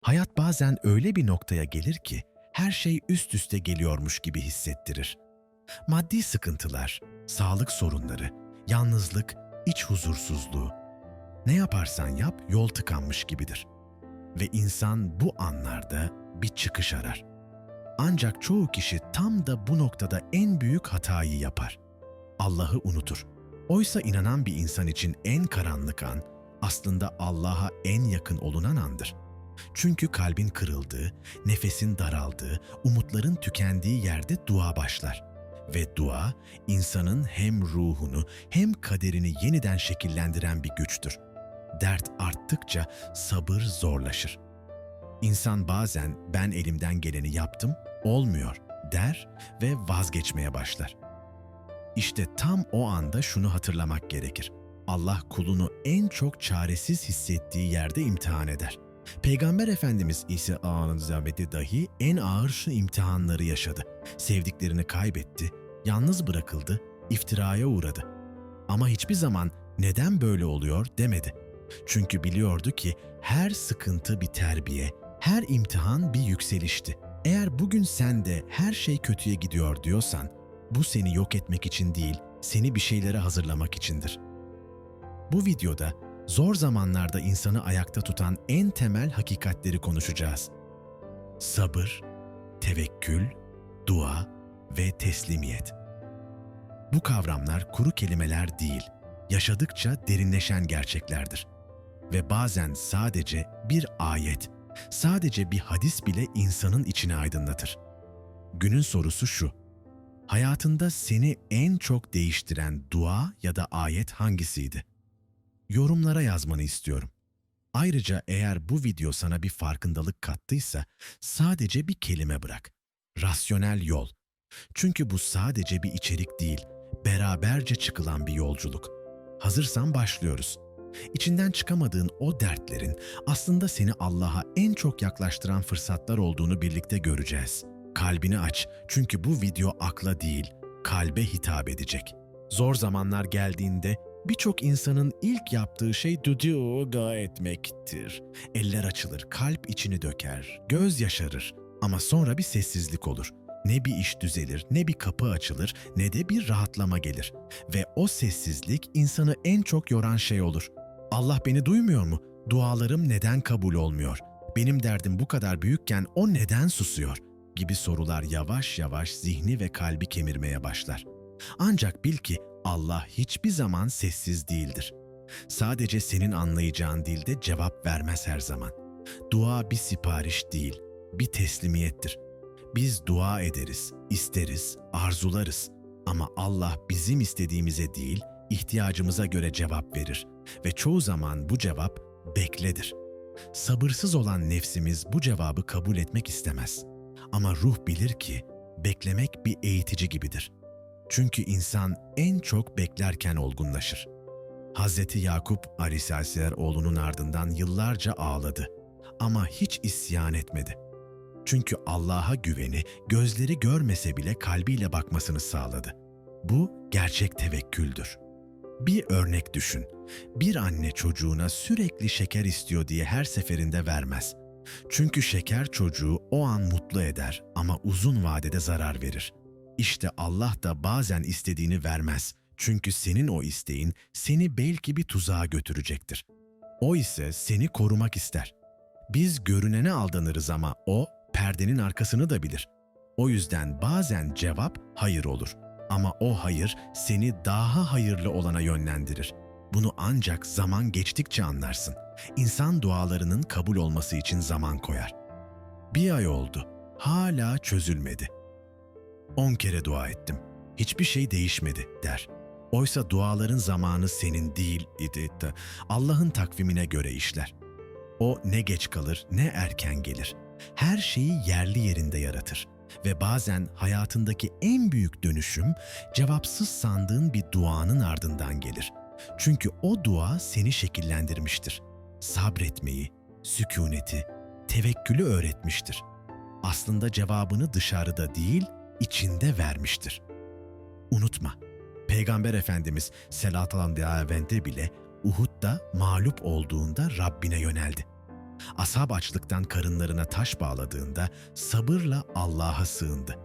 Hayat bazen öyle bir noktaya gelir ki her şey üst üste geliyormuş gibi hissettirir. Maddi sıkıntılar, sağlık sorunları, yalnızlık, iç huzursuzluğu. Ne yaparsan yap yol tıkanmış gibidir. Ve insan bu anlarda bir çıkış arar. Ancak çoğu kişi tam da bu noktada en büyük hatayı yapar. Allah'ı unutur. Oysa inanan bir insan için en karanlık an aslında Allah'a en yakın olunan andır. Çünkü kalbin kırıldığı, nefesin daraldığı, umutların tükendiği yerde dua başlar. Ve dua, insanın hem ruhunu hem kaderini yeniden şekillendiren bir güçtür. Dert arttıkça sabır zorlaşır. İnsan bazen ben elimden geleni yaptım, olmuyor der ve vazgeçmeye başlar. İşte tam o anda şunu hatırlamak gerekir. Allah kulunu en çok çaresiz hissettiği yerde imtihan eder. Peygamber Efendimiz İsa Aleyhisselam'ı dahi en ağır şu imtihanları yaşadı. Sevdiklerini kaybetti, yalnız bırakıldı, iftiraya uğradı. Ama hiçbir zaman neden böyle oluyor demedi. Çünkü biliyordu ki her sıkıntı bir terbiye, her imtihan bir yükselişti. Eğer bugün sen de her şey kötüye gidiyor diyorsan, bu seni yok etmek için değil, seni bir şeylere hazırlamak içindir. Bu videoda zor zamanlarda insanı ayakta tutan en temel hakikatleri konuşacağız. Sabır, tevekkül, dua ve teslimiyet. Bu kavramlar kuru kelimeler değil, yaşadıkça derinleşen gerçeklerdir. Ve bazen sadece bir ayet, sadece bir hadis bile insanın içini aydınlatır. Günün sorusu şu. Hayatında seni en çok değiştiren dua ya da ayet hangisiydi? Yorumlara yazmanı istiyorum. Ayrıca eğer bu video sana bir farkındalık kattıysa sadece bir kelime bırak. Rasyonel yol. Çünkü bu sadece bir içerik değil, beraberce çıkılan bir yolculuk. Hazırsan başlıyoruz. İçinden çıkamadığın o dertlerin aslında seni Allah'a en çok yaklaştıran fırsatlar olduğunu birlikte göreceğiz. Kalbini aç çünkü bu video akla değil, kalbe hitap edecek. Zor zamanlar geldiğinde birçok insanın ilk yaptığı şey dua etmektir. Eller açılır, kalp içini döker, göz yaşarır ama sonra bir sessizlik olur. Ne bir iş düzelir, ne bir kapı açılır, ne de bir rahatlama gelir. Ve o sessizlik insanı en çok yoran şey olur. Allah beni duymuyor mu? Dualarım neden kabul olmuyor? Benim derdim bu kadar büyükken o neden susuyor? gibi sorular yavaş yavaş zihni ve kalbi kemirmeye başlar. Ancak bil ki Allah hiçbir zaman sessiz değildir. Sadece senin anlayacağın dilde cevap vermez her zaman. Dua bir sipariş değil, bir teslimiyettir. Biz dua ederiz, isteriz, arzularız ama Allah bizim istediğimize değil, ihtiyacımıza göre cevap verir ve çoğu zaman bu cevap bekledir. Sabırsız olan nefsimiz bu cevabı kabul etmek istemez. Ama ruh bilir ki beklemek bir eğitici gibidir. Çünkü insan en çok beklerken olgunlaşır. Hazreti Yakup Aleyhisselam oğlunun ardından yıllarca ağladı ama hiç isyan etmedi. Çünkü Allah'a güveni gözleri görmese bile kalbiyle bakmasını sağladı. Bu gerçek tevekküldür. Bir örnek düşün. Bir anne çocuğuna sürekli şeker istiyor diye her seferinde vermez. Çünkü şeker çocuğu o an mutlu eder ama uzun vadede zarar verir. İşte Allah da bazen istediğini vermez. Çünkü senin o isteğin seni belki bir tuzağa götürecektir. O ise seni korumak ister. Biz görünene aldanırız ama o perdenin arkasını da bilir. O yüzden bazen cevap hayır olur. Ama o hayır seni daha hayırlı olana yönlendirir. Bunu ancak zaman geçtikçe anlarsın. İnsan dualarının kabul olması için zaman koyar. Bir ay oldu. Hala çözülmedi. On kere dua ettim. Hiçbir şey değişmedi der. Oysa duaların zamanı senin değil idi. de Allah'ın takvimine göre işler. O ne geç kalır ne erken gelir. Her şeyi yerli yerinde yaratır. Ve bazen hayatındaki en büyük dönüşüm cevapsız sandığın bir duanın ardından gelir. Çünkü o dua seni şekillendirmiştir. Sabretmeyi, sükuneti, tevekkülü öğretmiştir. Aslında cevabını dışarıda değil, içinde vermiştir. Unutma, Peygamber Efendimiz Selat Aleyhi bile Uhud'da mağlup olduğunda Rabbine yöneldi. Ashab açlıktan karınlarına taş bağladığında sabırla Allah'a sığındı.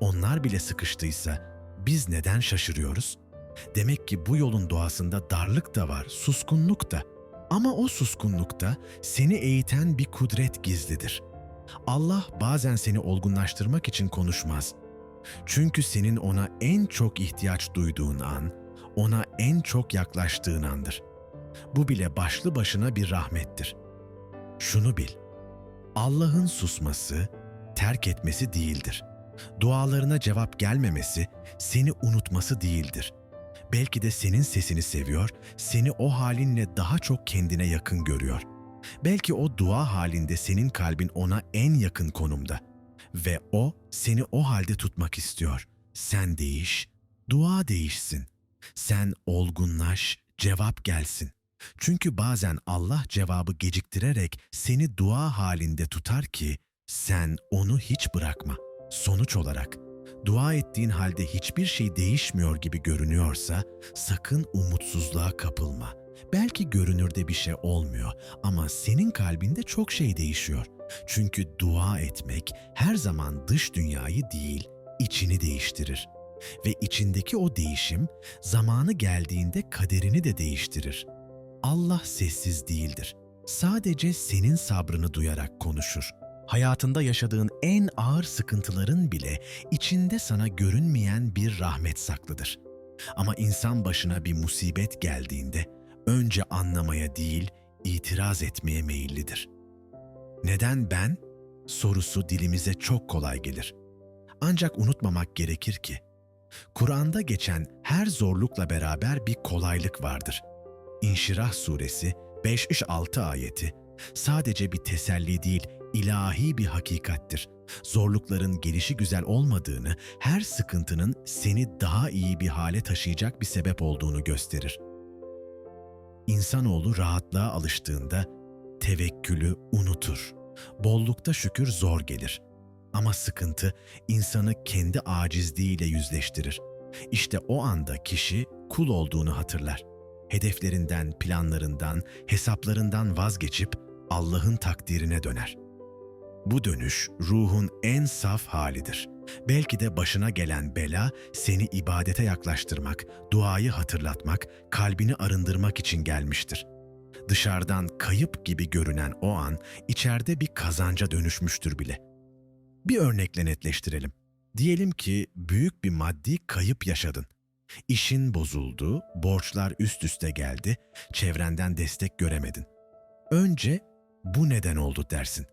Onlar bile sıkıştıysa biz neden şaşırıyoruz? Demek ki bu yolun doğasında darlık da var, suskunluk da. Ama o suskunlukta seni eğiten bir kudret gizlidir. Allah bazen seni olgunlaştırmak için konuşmaz. Çünkü senin ona en çok ihtiyaç duyduğun an, ona en çok yaklaştığın andır. Bu bile başlı başına bir rahmettir. Şunu bil, Allah'ın susması, terk etmesi değildir. Dualarına cevap gelmemesi, seni unutması değildir. Belki de senin sesini seviyor, seni o halinle daha çok kendine yakın görüyor. Belki o dua halinde senin kalbin ona en yakın konumda ve o seni o halde tutmak istiyor. Sen değiş, dua değişsin. Sen olgunlaş, cevap gelsin. Çünkü bazen Allah cevabı geciktirerek seni dua halinde tutar ki sen onu hiç bırakma. Sonuç olarak dua ettiğin halde hiçbir şey değişmiyor gibi görünüyorsa sakın umutsuzluğa kapılma. Belki görünürde bir şey olmuyor ama senin kalbinde çok şey değişiyor. Çünkü dua etmek her zaman dış dünyayı değil, içini değiştirir. Ve içindeki o değişim zamanı geldiğinde kaderini de değiştirir. Allah sessiz değildir. Sadece senin sabrını duyarak konuşur. Hayatında yaşadığın en ağır sıkıntıların bile içinde sana görünmeyen bir rahmet saklıdır. Ama insan başına bir musibet geldiğinde önce anlamaya değil, itiraz etmeye meyillidir. Neden ben? Sorusu dilimize çok kolay gelir. Ancak unutmamak gerekir ki, Kur'an'da geçen her zorlukla beraber bir kolaylık vardır. İnşirah suresi 5-6 ayeti sadece bir teselli değil, ilahi bir hakikattir. Zorlukların gelişi güzel olmadığını, her sıkıntının seni daha iyi bir hale taşıyacak bir sebep olduğunu gösterir. İnsanoğlu rahatlığa alıştığında tevekkülü unutur. Bollukta şükür zor gelir. Ama sıkıntı insanı kendi acizliğiyle yüzleştirir. İşte o anda kişi kul olduğunu hatırlar. Hedeflerinden, planlarından, hesaplarından vazgeçip Allah'ın takdirine döner. Bu dönüş ruhun en saf halidir. Belki de başına gelen bela seni ibadete yaklaştırmak, duayı hatırlatmak, kalbini arındırmak için gelmiştir. Dışarıdan kayıp gibi görünen o an içeride bir kazanca dönüşmüştür bile. Bir örnekle netleştirelim. Diyelim ki büyük bir maddi kayıp yaşadın. İşin bozuldu, borçlar üst üste geldi, çevrenden destek göremedin. Önce bu neden oldu dersin.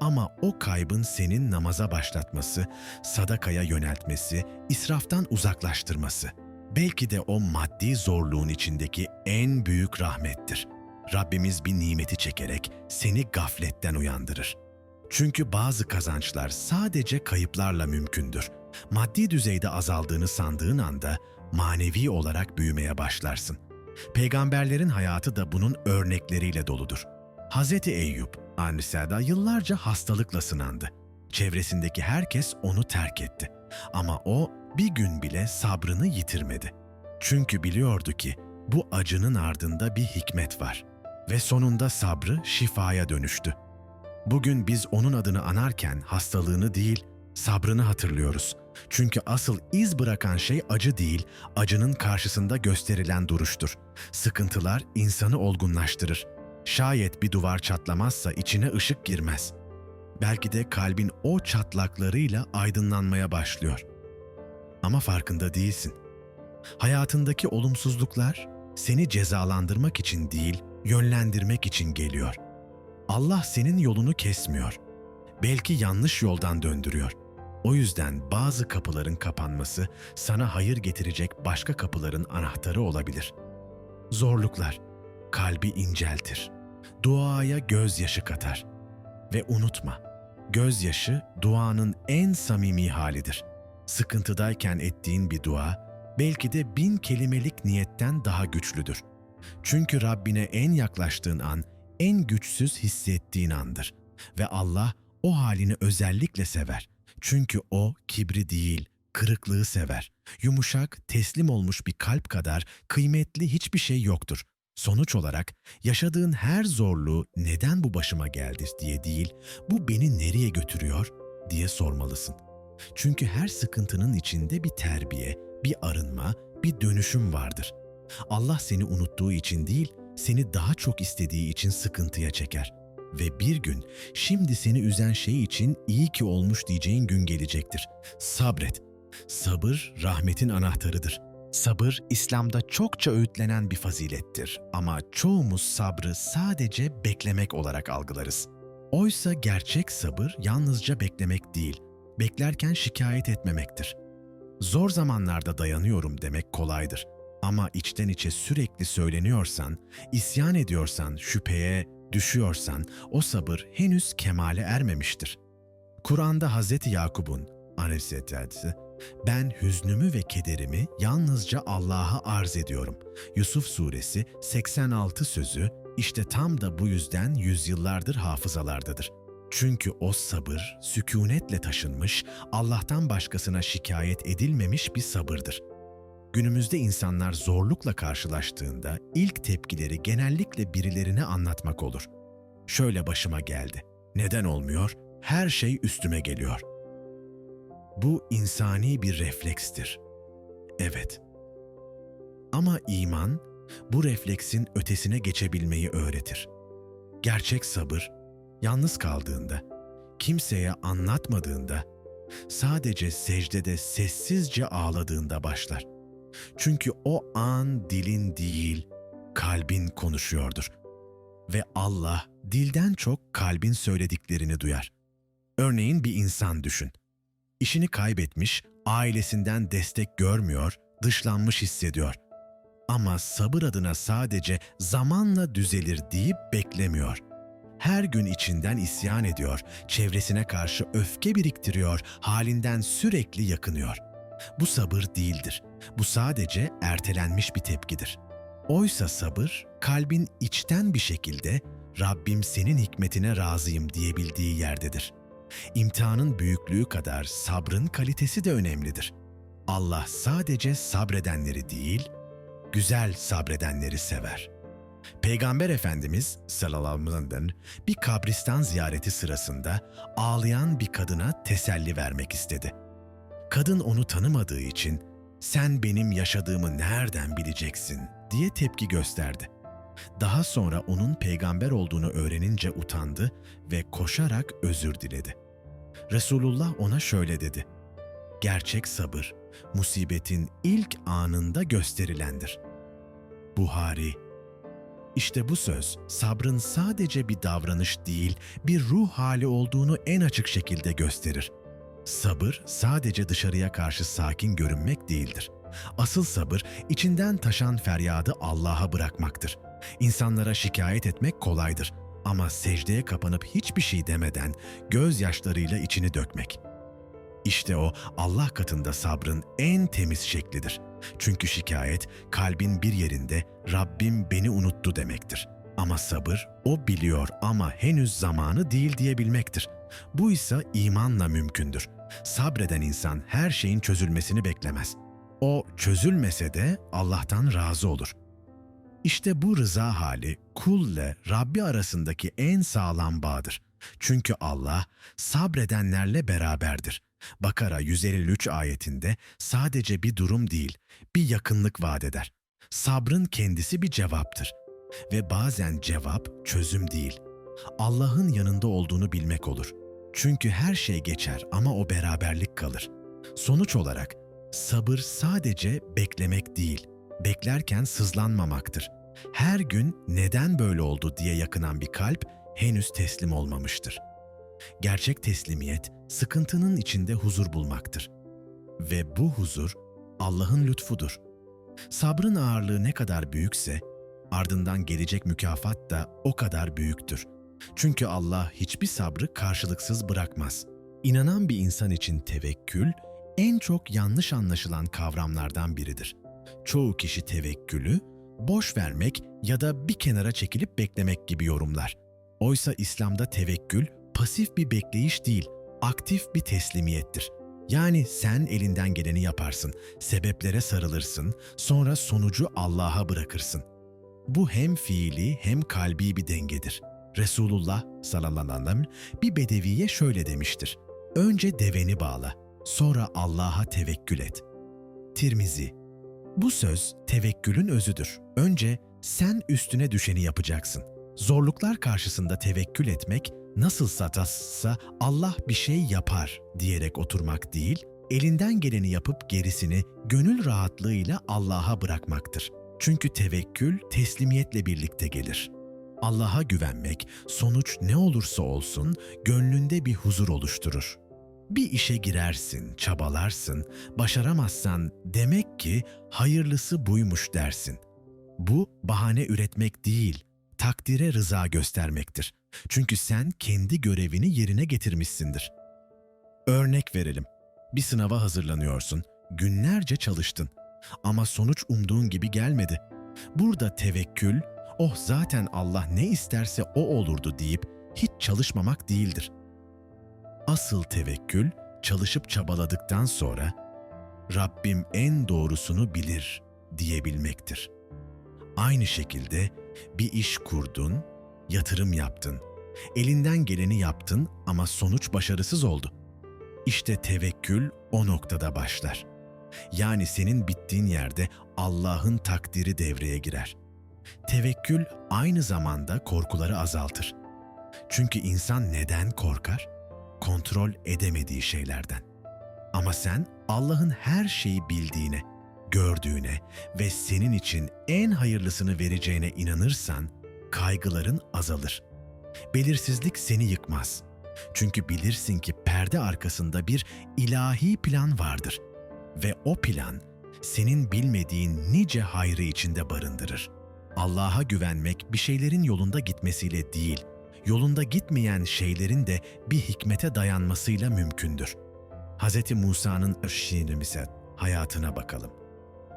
Ama o kaybın senin namaza başlatması, sadakaya yöneltmesi, israftan uzaklaştırması. Belki de o maddi zorluğun içindeki en büyük rahmettir. Rabbimiz bir nimeti çekerek seni gafletten uyandırır. Çünkü bazı kazançlar sadece kayıplarla mümkündür. Maddi düzeyde azaldığını sandığın anda manevi olarak büyümeye başlarsın. Peygamberlerin hayatı da bunun örnekleriyle doludur. Hz. Eyüp, Anisa'da yıllarca hastalıkla sınandı. Çevresindeki herkes onu terk etti. Ama o bir gün bile sabrını yitirmedi. Çünkü biliyordu ki bu acının ardında bir hikmet var. Ve sonunda sabrı şifaya dönüştü. Bugün biz onun adını anarken hastalığını değil, sabrını hatırlıyoruz. Çünkü asıl iz bırakan şey acı değil, acının karşısında gösterilen duruştur. Sıkıntılar insanı olgunlaştırır. Şayet bir duvar çatlamazsa içine ışık girmez. Belki de kalbin o çatlaklarıyla aydınlanmaya başlıyor. Ama farkında değilsin. Hayatındaki olumsuzluklar seni cezalandırmak için değil, yönlendirmek için geliyor. Allah senin yolunu kesmiyor. Belki yanlış yoldan döndürüyor. O yüzden bazı kapıların kapanması sana hayır getirecek başka kapıların anahtarı olabilir. Zorluklar kalbi inceltir. Duaya gözyaşı katar. Ve unutma, gözyaşı duanın en samimi halidir. Sıkıntıdayken ettiğin bir dua belki de bin kelimelik niyetten daha güçlüdür. Çünkü Rabbine en yaklaştığın an en güçsüz hissettiğin andır. Ve Allah o halini özellikle sever. Çünkü o kibri değil, kırıklığı sever. Yumuşak, teslim olmuş bir kalp kadar kıymetli hiçbir şey yoktur. Sonuç olarak yaşadığın her zorluğu neden bu başıma geldi diye değil, bu beni nereye götürüyor diye sormalısın. Çünkü her sıkıntının içinde bir terbiye, bir arınma, bir dönüşüm vardır. Allah seni unuttuğu için değil, seni daha çok istediği için sıkıntıya çeker. Ve bir gün şimdi seni üzen şey için iyi ki olmuş diyeceğin gün gelecektir. Sabret. Sabır rahmetin anahtarıdır. Sabır İslam'da çokça öğütlenen bir fazilettir ama çoğumuz sabrı sadece beklemek olarak algılarız. Oysa gerçek sabır yalnızca beklemek değil, beklerken şikayet etmemektir. Zor zamanlarda dayanıyorum demek kolaydır. Ama içten içe sürekli söyleniyorsan, isyan ediyorsan, şüpheye düşüyorsan o sabır henüz kemale ermemiştir. Kur'an'da Hz. Yakub'un Aleyhisselatü ben hüznümü ve kederimi yalnızca Allah'a arz ediyorum. Yusuf suresi 86 sözü işte tam da bu yüzden yüzyıllardır hafızalardadır. Çünkü o sabır sükunetle taşınmış, Allah'tan başkasına şikayet edilmemiş bir sabırdır. Günümüzde insanlar zorlukla karşılaştığında ilk tepkileri genellikle birilerine anlatmak olur. Şöyle başıma geldi. Neden olmuyor? Her şey üstüme geliyor. Bu insani bir reflekstir. Evet. Ama iman bu refleksin ötesine geçebilmeyi öğretir. Gerçek sabır yalnız kaldığında, kimseye anlatmadığında, sadece secdede sessizce ağladığında başlar. Çünkü o an dilin değil, kalbin konuşuyordur. Ve Allah dilden çok kalbin söylediklerini duyar. Örneğin bir insan düşün. İşini kaybetmiş, ailesinden destek görmüyor, dışlanmış hissediyor. Ama sabır adına sadece zamanla düzelir deyip beklemiyor. Her gün içinden isyan ediyor, çevresine karşı öfke biriktiriyor, halinden sürekli yakınıyor. Bu sabır değildir. Bu sadece ertelenmiş bir tepkidir. Oysa sabır, kalbin içten bir şekilde Rabbim senin hikmetine razıyım diyebildiği yerdedir. İmtihanın büyüklüğü kadar sabrın kalitesi de önemlidir. Allah sadece sabredenleri değil, güzel sabredenleri sever. Peygamber Efendimiz sallallahu aleyhi ve sellem bir kabristan ziyareti sırasında ağlayan bir kadına teselli vermek istedi. Kadın onu tanımadığı için sen benim yaşadığımı nereden bileceksin diye tepki gösterdi. Daha sonra onun peygamber olduğunu öğrenince utandı ve koşarak özür diledi. Resulullah ona şöyle dedi. Gerçek sabır, musibetin ilk anında gösterilendir. Buhari İşte bu söz, sabrın sadece bir davranış değil, bir ruh hali olduğunu en açık şekilde gösterir. Sabır sadece dışarıya karşı sakin görünmek değildir. Asıl sabır içinden taşan feryadı Allah'a bırakmaktır. İnsanlara şikayet etmek kolaydır ama secdeye kapanıp hiçbir şey demeden gözyaşlarıyla içini dökmek. İşte o Allah katında sabrın en temiz şeklidir. Çünkü şikayet kalbin bir yerinde Rabbim beni unuttu demektir. Ama sabır o biliyor ama henüz zamanı değil diyebilmektir. Bu ise imanla mümkündür. Sabreden insan her şeyin çözülmesini beklemez. O çözülmese de Allah'tan razı olur. İşte bu rıza hali kulle Rabbi arasındaki en sağlam bağdır. Çünkü Allah sabredenlerle beraberdir. Bakara 153 ayetinde sadece bir durum değil, bir yakınlık vaat eder. Sabrın kendisi bir cevaptır. Ve bazen cevap çözüm değil. Allah'ın yanında olduğunu bilmek olur. Çünkü her şey geçer ama o beraberlik kalır. Sonuç olarak sabır sadece beklemek değil, beklerken sızlanmamaktır. Her gün neden böyle oldu diye yakınan bir kalp henüz teslim olmamıştır. Gerçek teslimiyet sıkıntının içinde huzur bulmaktır. Ve bu huzur Allah'ın lütfudur. Sabrın ağırlığı ne kadar büyükse ardından gelecek mükafat da o kadar büyüktür. Çünkü Allah hiçbir sabrı karşılıksız bırakmaz. İnanan bir insan için tevekkül en çok yanlış anlaşılan kavramlardan biridir. Çoğu kişi tevekkülü boş vermek ya da bir kenara çekilip beklemek gibi yorumlar. Oysa İslam'da tevekkül pasif bir bekleyiş değil, aktif bir teslimiyettir. Yani sen elinden geleni yaparsın, sebeplere sarılırsın, sonra sonucu Allah'a bırakırsın. Bu hem fiili hem kalbi bir dengedir. Resulullah sallallahu aleyhi ve sellem bir bedeviye şöyle demiştir. Önce deveni bağla, sonra Allah'a tevekkül et. Tirmizi Bu söz tevekkülün özüdür. Önce sen üstüne düşeni yapacaksın. Zorluklar karşısında tevekkül etmek, nasıl satassa Allah bir şey yapar diyerek oturmak değil, elinden geleni yapıp gerisini gönül rahatlığıyla Allah'a bırakmaktır. Çünkü tevekkül teslimiyetle birlikte gelir. Allah'a güvenmek, sonuç ne olursa olsun gönlünde bir huzur oluşturur. Bir işe girersin, çabalarsın, başaramazsan demek ki hayırlısı buymuş dersin. Bu bahane üretmek değil, takdire rıza göstermektir. Çünkü sen kendi görevini yerine getirmişsindir. Örnek verelim. Bir sınava hazırlanıyorsun, günlerce çalıştın ama sonuç umduğun gibi gelmedi. Burada tevekkül, oh zaten Allah ne isterse o olurdu deyip hiç çalışmamak değildir. Asıl tevekkül, çalışıp çabaladıktan sonra Rabbim en doğrusunu bilir diyebilmektir. Aynı şekilde bir iş kurdun, yatırım yaptın, elinden geleni yaptın ama sonuç başarısız oldu. İşte tevekkül o noktada başlar. Yani senin bittiğin yerde Allah'ın takdiri devreye girer. Tevekkül aynı zamanda korkuları azaltır. Çünkü insan neden korkar? Kontrol edemediği şeylerden. Ama sen Allah'ın her şeyi bildiğine, gördüğüne ve senin için en hayırlısını vereceğine inanırsan kaygıların azalır. Belirsizlik seni yıkmaz. Çünkü bilirsin ki perde arkasında bir ilahi plan vardır ve o plan senin bilmediğin nice hayrı içinde barındırır. Allah'a güvenmek bir şeylerin yolunda gitmesiyle değil, yolunda gitmeyen şeylerin de bir hikmete dayanmasıyla mümkündür. Hz. Musa'nın şiirimize, hayatına bakalım.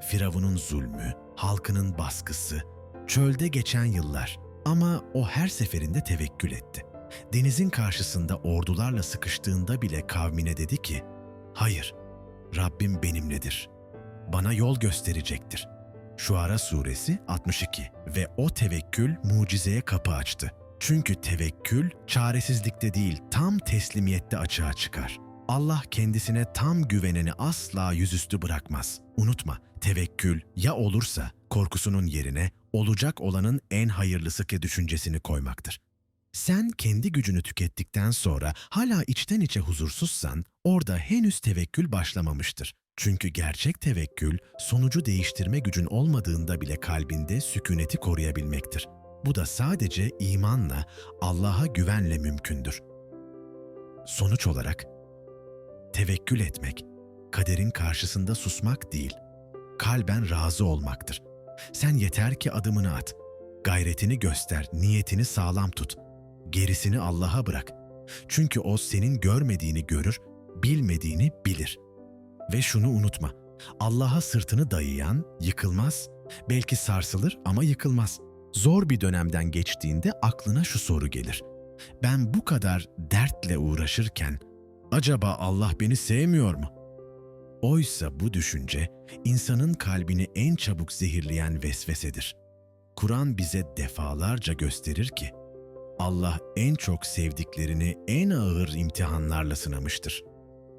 Firavun'un zulmü, halkının baskısı, çölde geçen yıllar ama o her seferinde tevekkül etti. Denizin karşısında ordularla sıkıştığında bile kavmine dedi ki, Hayır, Rabbim benimledir. Bana yol gösterecektir. Şuara suresi 62 ve o tevekkül mucizeye kapı açtı. Çünkü tevekkül çaresizlikte değil tam teslimiyette açığa çıkar. Allah kendisine tam güveneni asla yüzüstü bırakmaz. Unutma, tevekkül ya olursa korkusunun yerine olacak olanın en hayırlısı ki düşüncesini koymaktır. Sen kendi gücünü tükettikten sonra hala içten içe huzursuzsan orada henüz tevekkül başlamamıştır. Çünkü gerçek tevekkül sonucu değiştirme gücün olmadığında bile kalbinde sükuneti koruyabilmektir. Bu da sadece imanla, Allah'a güvenle mümkündür. Sonuç olarak tevekkül etmek, kaderin karşısında susmak değil, kalben razı olmaktır. Sen yeter ki adımını at, gayretini göster, niyetini sağlam tut, gerisini Allah'a bırak. Çünkü O senin görmediğini görür, bilmediğini bilir. Ve şunu unutma, Allah'a sırtını dayayan yıkılmaz, belki sarsılır ama yıkılmaz. Zor bir dönemden geçtiğinde aklına şu soru gelir. Ben bu kadar dertle uğraşırken acaba Allah beni sevmiyor mu? Oysa bu düşünce insanın kalbini en çabuk zehirleyen vesvesedir. Kur'an bize defalarca gösterir ki Allah en çok sevdiklerini en ağır imtihanlarla sınamıştır.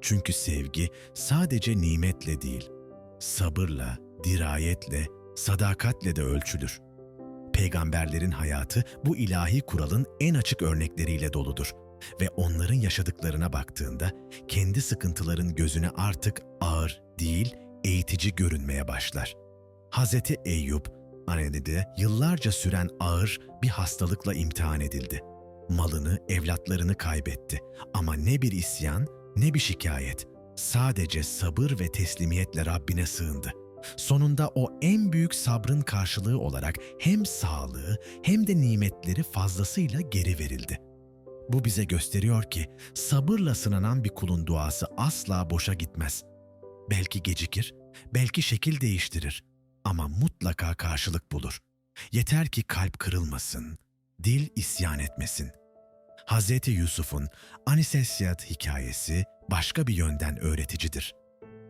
Çünkü sevgi sadece nimetle değil, sabırla, dirayetle, sadakatle de ölçülür. Peygamberlerin hayatı bu ilahi kuralın en açık örnekleriyle doludur ve onların yaşadıklarına baktığında kendi sıkıntıların gözüne artık ağır değil, eğitici görünmeye başlar. Hazreti Eyüp, Anadolu'da yıllarca süren ağır bir hastalıkla imtihan edildi. Malını, evlatlarını kaybetti ama ne bir isyan ne bir şikayet. Sadece sabır ve teslimiyetle Rabbine sığındı. Sonunda o en büyük sabrın karşılığı olarak hem sağlığı hem de nimetleri fazlasıyla geri verildi. Bu bize gösteriyor ki sabırla sınanan bir kulun duası asla boşa gitmez. Belki gecikir, belki şekil değiştirir ama mutlaka karşılık bulur. Yeter ki kalp kırılmasın, dil isyan etmesin. Hz. Yusuf'un Anisesyat hikayesi başka bir yönden öğreticidir.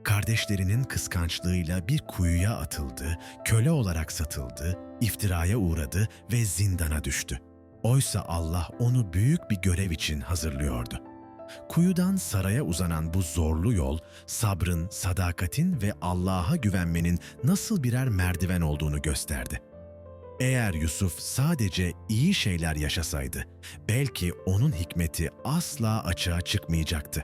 Kardeşlerinin kıskançlığıyla bir kuyuya atıldı, köle olarak satıldı, iftiraya uğradı ve zindana düştü. Oysa Allah onu büyük bir görev için hazırlıyordu. Kuyudan saraya uzanan bu zorlu yol, sabrın, sadakatin ve Allah'a güvenmenin nasıl birer merdiven olduğunu gösterdi. Eğer Yusuf sadece iyi şeyler yaşasaydı, belki onun hikmeti asla açığa çıkmayacaktı.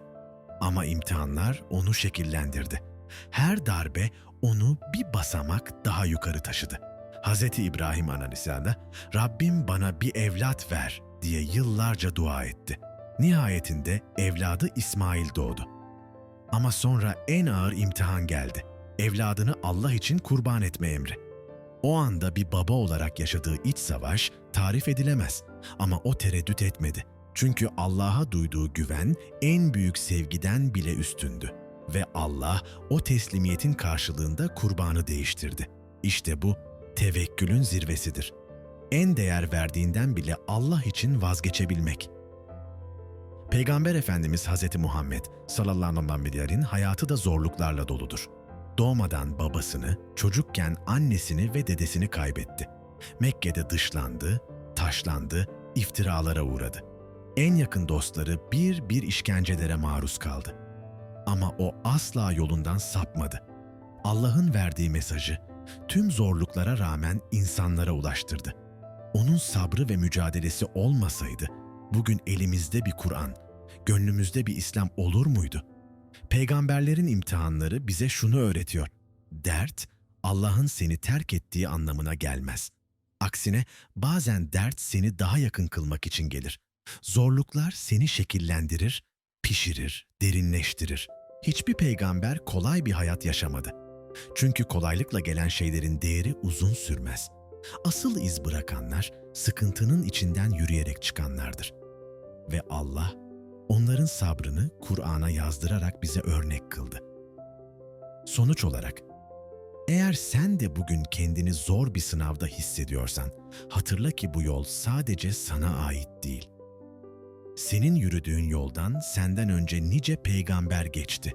Ama imtihanlar onu şekillendirdi. Her darbe onu bir basamak daha yukarı taşıdı. Hz. İbrahim Aleyhisselam Rabbim bana bir evlat ver diye yıllarca dua etti. Nihayetinde evladı İsmail doğdu. Ama sonra en ağır imtihan geldi. Evladını Allah için kurban etme emri. O anda bir baba olarak yaşadığı iç savaş tarif edilemez ama o tereddüt etmedi. Çünkü Allah'a duyduğu güven en büyük sevgiden bile üstündü ve Allah o teslimiyetin karşılığında kurbanı değiştirdi. İşte bu tevekkülün zirvesidir. En değer verdiğinden bile Allah için vazgeçebilmek. Peygamber Efendimiz Hz. Muhammed sallallahu aleyhi ve sellem'in hayatı da zorluklarla doludur. Doğmadan babasını, çocukken annesini ve dedesini kaybetti. Mekke'de dışlandı, taşlandı, iftiralara uğradı. En yakın dostları bir bir işkencelere maruz kaldı. Ama o asla yolundan sapmadı. Allah'ın verdiği mesajı tüm zorluklara rağmen insanlara ulaştırdı. Onun sabrı ve mücadelesi olmasaydı bugün elimizde bir Kur'an, gönlümüzde bir İslam olur muydu? Peygamberlerin imtihanları bize şunu öğretiyor. Dert, Allah'ın seni terk ettiği anlamına gelmez. Aksine bazen dert seni daha yakın kılmak için gelir. Zorluklar seni şekillendirir, pişirir, derinleştirir. Hiçbir peygamber kolay bir hayat yaşamadı. Çünkü kolaylıkla gelen şeylerin değeri uzun sürmez. Asıl iz bırakanlar sıkıntının içinden yürüyerek çıkanlardır. Ve Allah onların sabrını Kur'an'a yazdırarak bize örnek kıldı. Sonuç olarak, eğer sen de bugün kendini zor bir sınavda hissediyorsan, hatırla ki bu yol sadece sana ait değil. Senin yürüdüğün yoldan senden önce nice peygamber geçti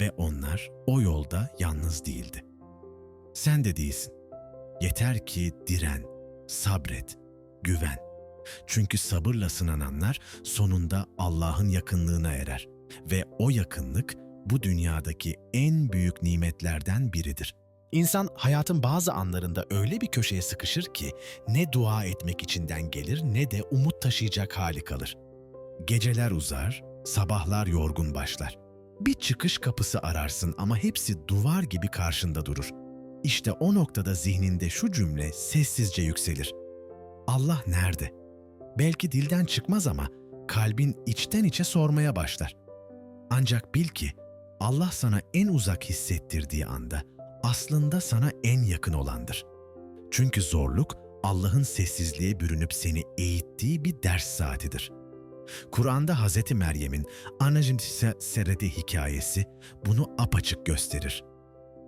ve onlar o yolda yalnız değildi. Sen de değilsin. Yeter ki diren, sabret, güven. Çünkü sabırla sınananlar sonunda Allah'ın yakınlığına erer ve o yakınlık bu dünyadaki en büyük nimetlerden biridir. İnsan hayatın bazı anlarında öyle bir köşeye sıkışır ki ne dua etmek içinden gelir ne de umut taşıyacak hali kalır. Geceler uzar, sabahlar yorgun başlar. Bir çıkış kapısı ararsın ama hepsi duvar gibi karşında durur. İşte o noktada zihninde şu cümle sessizce yükselir. Allah nerede? Belki dilden çıkmaz ama kalbin içten içe sormaya başlar. Ancak bil ki Allah sana en uzak hissettirdiği anda aslında sana en yakın olandır. Çünkü zorluk Allah'ın sessizliğe bürünüp seni eğittiği bir ders saatidir. Kur'an'da Hz. Meryem'in Anacintise Serede hikayesi bunu apaçık gösterir.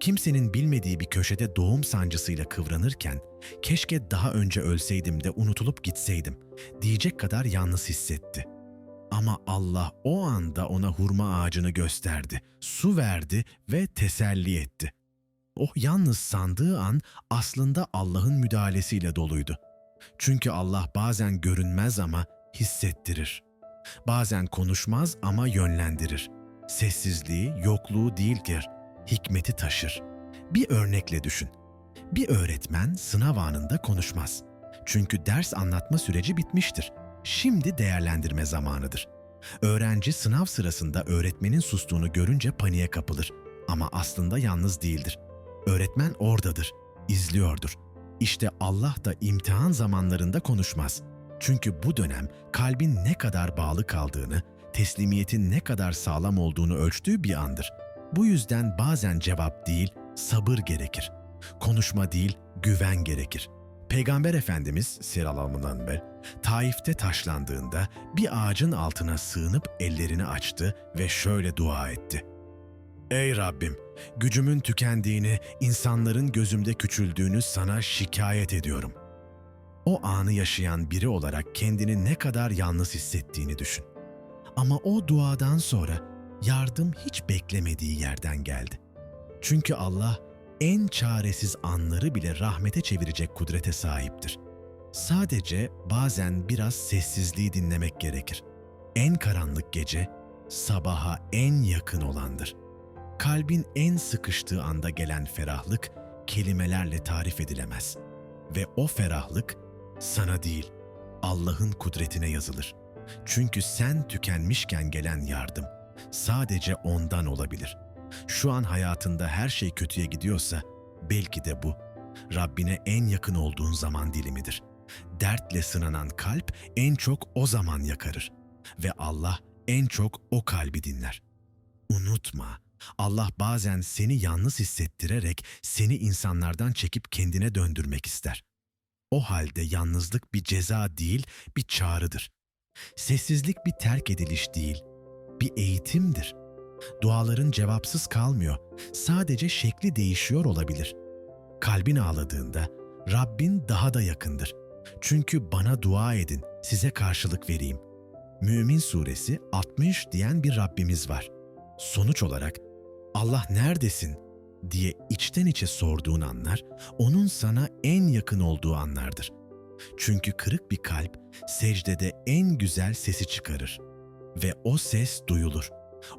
Kimsenin bilmediği bir köşede doğum sancısıyla kıvranırken keşke daha önce ölseydim de unutulup gitseydim diyecek kadar yalnız hissetti. Ama Allah o anda ona hurma ağacını gösterdi, su verdi ve teselli etti. O yalnız sandığı an aslında Allah'ın müdahalesiyle doluydu. Çünkü Allah bazen görünmez ama hissettirir. Bazen konuşmaz ama yönlendirir. Sessizliği, yokluğu değildir, hikmeti taşır. Bir örnekle düşün. Bir öğretmen sınav anında konuşmaz. Çünkü ders anlatma süreci bitmiştir. Şimdi değerlendirme zamanıdır. Öğrenci sınav sırasında öğretmenin sustuğunu görünce paniğe kapılır. Ama aslında yalnız değildir. Öğretmen oradadır, izliyordur. İşte Allah da imtihan zamanlarında konuşmaz. Çünkü bu dönem kalbin ne kadar bağlı kaldığını, teslimiyetin ne kadar sağlam olduğunu ölçtüğü bir andır. Bu yüzden bazen cevap değil, sabır gerekir. Konuşma değil, güven gerekir. Peygamber Efendimiz siralamından beri Taif'te taşlandığında bir ağacın altına sığınıp ellerini açtı ve şöyle dua etti. Ey Rabbim, gücümün tükendiğini, insanların gözümde küçüldüğünü sana şikayet ediyorum. O anı yaşayan biri olarak kendini ne kadar yalnız hissettiğini düşün. Ama o duadan sonra yardım hiç beklemediği yerden geldi. Çünkü Allah en çaresiz anları bile rahmete çevirecek kudrete sahiptir. Sadece bazen biraz sessizliği dinlemek gerekir. En karanlık gece sabaha en yakın olandır. Kalbin en sıkıştığı anda gelen ferahlık kelimelerle tarif edilemez. Ve o ferahlık sana değil, Allah'ın kudretine yazılır. Çünkü sen tükenmişken gelen yardım sadece ondan olabilir. Şu an hayatında her şey kötüye gidiyorsa belki de bu Rabbine en yakın olduğun zaman dilimidir. Dertle sınanan kalp en çok o zaman yakarır ve Allah en çok o kalbi dinler. Unutma, Allah bazen seni yalnız hissettirerek seni insanlardan çekip kendine döndürmek ister. O halde yalnızlık bir ceza değil, bir çağrıdır. Sessizlik bir terk ediliş değil, bir eğitimdir. Duaların cevapsız kalmıyor, sadece şekli değişiyor olabilir. Kalbin ağladığında Rabbin daha da yakındır. Çünkü bana dua edin, size karşılık vereyim. Mümin suresi 60 diyen bir Rabbimiz var. Sonuç olarak Allah neredesin diye içten içe sorduğun anlar, onun sana en yakın olduğu anlardır. Çünkü kırık bir kalp secdede en güzel sesi çıkarır ve o ses duyulur.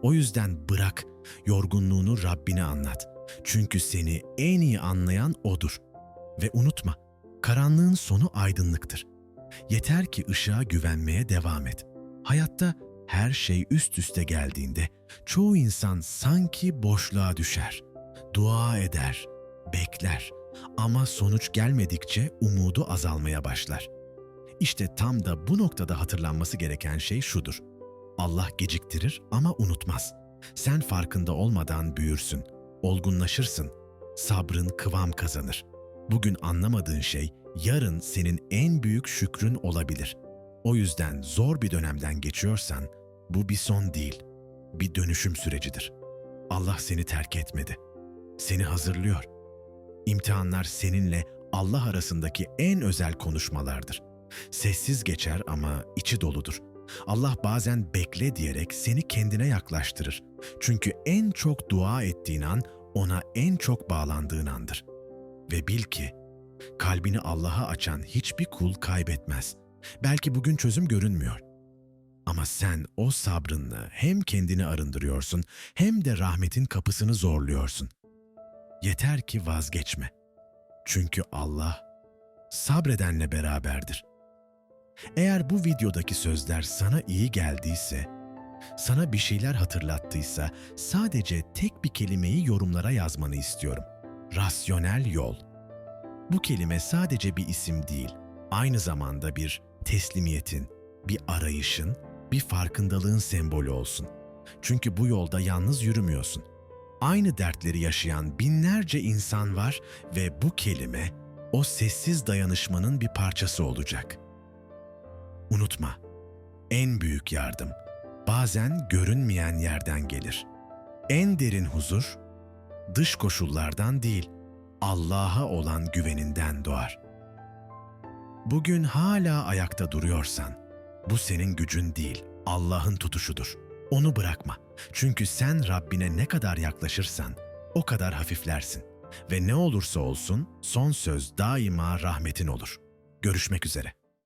O yüzden bırak, yorgunluğunu Rabbine anlat. Çünkü seni en iyi anlayan O'dur. Ve unutma, karanlığın sonu aydınlıktır. Yeter ki ışığa güvenmeye devam et. Hayatta her şey üst üste geldiğinde çoğu insan sanki boşluğa düşer. Dua eder, bekler ama sonuç gelmedikçe umudu azalmaya başlar. İşte tam da bu noktada hatırlanması gereken şey şudur. Allah geciktirir ama unutmaz. Sen farkında olmadan büyürsün, olgunlaşırsın, sabrın kıvam kazanır. Bugün anlamadığın şey yarın senin en büyük şükrün olabilir. O yüzden zor bir dönemden geçiyorsan bu bir son değil, bir dönüşüm sürecidir. Allah seni terk etmedi. Seni hazırlıyor. İmtihanlar seninle Allah arasındaki en özel konuşmalardır. Sessiz geçer ama içi doludur. Allah bazen bekle diyerek seni kendine yaklaştırır. Çünkü en çok dua ettiğin an ona en çok bağlandığın andır. Ve bil ki kalbini Allah'a açan hiçbir kul kaybetmez. Belki bugün çözüm görünmüyor. Ama sen o sabrınla hem kendini arındırıyorsun hem de rahmetin kapısını zorluyorsun. Yeter ki vazgeçme. Çünkü Allah sabredenle beraberdir. Eğer bu videodaki sözler sana iyi geldiyse, sana bir şeyler hatırlattıysa sadece tek bir kelimeyi yorumlara yazmanı istiyorum. Rasyonel yol. Bu kelime sadece bir isim değil, aynı zamanda bir teslimiyetin, bir arayışın, bir farkındalığın sembolü olsun. Çünkü bu yolda yalnız yürümüyorsun. Aynı dertleri yaşayan binlerce insan var ve bu kelime o sessiz dayanışmanın bir parçası olacak. Unutma, en büyük yardım bazen görünmeyen yerden gelir. En derin huzur dış koşullardan değil, Allah'a olan güveninden doğar. Bugün hala ayakta duruyorsan, bu senin gücün değil, Allah'ın tutuşudur. Onu bırakma. Çünkü sen Rabbine ne kadar yaklaşırsan o kadar hafiflersin. Ve ne olursa olsun son söz daima rahmetin olur. Görüşmek üzere.